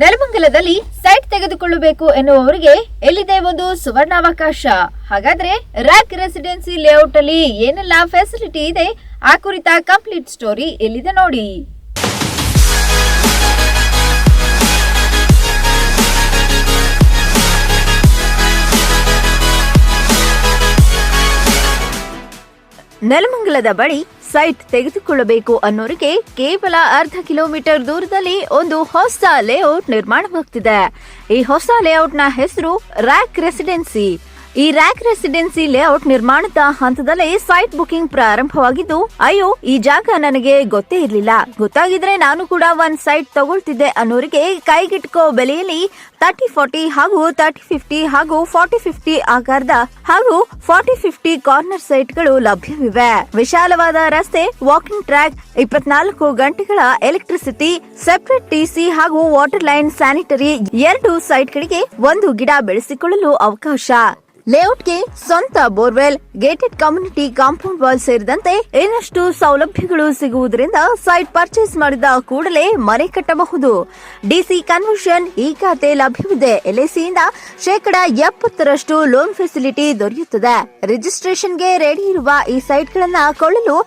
ನೆಲಮಂಗಲದಲ್ಲಿ site ತೆಗೆದುಕೊಳ್ಳಬೇಕು ಎನ್ನುವವರಿಗೆ ಎಲ್ಲಿದೆ ಒಂದು ಸುವರ್ಣಾವಕಾಶ? ಹಾಗಾದ್ರೆ ರ್ಯಾಕ್ ರೆಸಿಡೆನ್ಸಿ ಲೇಔಟ್ ಅಲ್ಲಿ ಏನೆಲ್ಲ ಫೆಸಿಲಿಟಿ ಇದೆ? ಆ ಕುರಿತ ಕಂಪ್ಲೀಟ್ ಸ್ಟೋರಿ ಎಲ್ಲಿದೆ ನೋಡಿ. ನೆಲಮಂಗಲದ ಬಳಿ ಸೈಟ್ ತೆಗೆದುಕೊಳ್ಳಬೇಕು ಅನ್ನೋರಿಗೆ ಕೇವಲ ಅರ್ಧ ಕಿಲೋಮೀಟರ್ ದೂರದಲ್ಲಿ ಒಂದು ಹೊಸ ಲೇಔಟ್ ನಿರ್ಮಾಣವಾಗ್ತಿದೆ. ಈ ಹೊಸ ಲೇಔಟ್ನ ಹೆಸರು ರ್ಯಾಕ್ ರೆಸಿಡೆನ್ಸಿ. ಈ ರ್ಯಾಕ್ ರೆಸಿಡೆನ್ಸಿ ಲೇಔಟ್ ನಿರ್ಮಾಣದ ಹಂತದಲ್ಲಿ ಸೈಟ್ ಬುಕಿಂಗ್ ಪ್ರಾರಂಭವಾಗಿದ್ದು, ಅಯ್ಯೋ, ಈ ಜಾಗ ನನಗೆ ಗೊತ್ತೇ ಇರಲಿಲ್ಲ. ಗೊತ್ತಾಗಿದ್ರೆ ನಾನು ಕೂಡ ಒಂದ್ ಸೈಟ್ ತಗೊಳ್ತಿದ್ದೆ ಅನ್ನೋರಿಗೆ ಕೈಗಿಟ್ಕೋ ಬೆಲೆಯಲ್ಲಿ ತರ್ಟಿ ಫೋರ್ಟಿ ಹಾಗೂ ತರ್ಟಿ ಫಿಫ್ಟಿ ಹಾಗೂ ಫಾರ್ಟಿ ಫಿಫ್ಟಿ ಆಕಾರದ ಹಾಗೂ ಫಾರ್ಟಿ ಫಿಫ್ಟಿ ಕಾರ್ನರ್ ಸೈಟ್ಗಳು ಲಭ್ಯವಿವೆ. ವಿಶಾಲವಾದ ರಸ್ತೆ ವಾಕಿಂಗ್ ಟ್ರ್ಯಾಕ್ ಇಪ್ಪತ್ನಾಲ್ಕು ಗಂಟೆಗಳ ಎಲೆಕ್ಟ್ರಿಸಿಟಿ ಸೆಪರೇಟ್ ಟಿಸಿ ಹಾಗೂ ವಾಟರ್ ಲೈನ್ ಸ್ಯಾನಿಟರಿ ಎರಡು ಸೈಟ್ ಗಳಿಗೆ ಒಂದು ಗಿಡ ಬೆಳೆಸಿಕೊಳ್ಳಲು ಅವಕಾಶ. ಲೇಔಟ್ಗೆ ಸ್ವಂತ borewell gated community compound wall ಸೇರಿದಂತೆ ಇನ್ನಷ್ಟು ಸೌಲಭ್ಯಗಳು ಸಿಗುವುದರಿಂದ ಸೈಟ್ ಪರ್ಚೇಸ್ ಮಾಡಿದ ಕೂಡಲೇ ಮನೆ ಕಟ್ಟಬಹುದು. ಡಿಸಿ ಕನ್ವರ್ಷನ್ ಈ ಖಾತೆ ಲಭ್ಯವಿದೆ. ಎಲ್ಐಸಿಯಿಂದ ಶೇಕಡ ಎಪ್ಪತ್ತರಷ್ಟು ಲೋನ್ ಫೆಸಿಲಿಟಿ ದೊರೆಯುತ್ತದೆ. ರಿಜಿಸ್ಟ್ರೇಷನ್ಗೆ ರೆಡಿ ಇರುವ ಈ ಸೈಟ್ಗಳನ್ನ ಕೊಳ್ಳಲು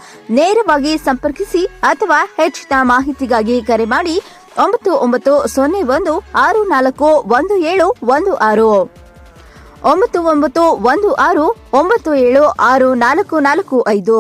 ನೇರವಾಗಿ ಸಂಪರ್ಕಿಸಿ ಅಥವಾ ಹೆಚ್ಚಿನ ಮಾಹಿತಿಗಾಗಿ ಕರೆ ಮಾಡಿ, ಒಂಬತ್ತು ಒಂಬತ್ತು ಸೊನ್ನೆ ಒಂದು ಆರು ನಾಲ್ಕು ಒಂದು ಏಳು ಒಂದು ಆರು. ಒಂಬತ್ತು ಒಂಬತ್ತು ಒಂದು ಆರು ಒಂಬತ್ತು ಏಳು ಆರು ನಾಲ್ಕು ನಾಲ್ಕು ಐದು.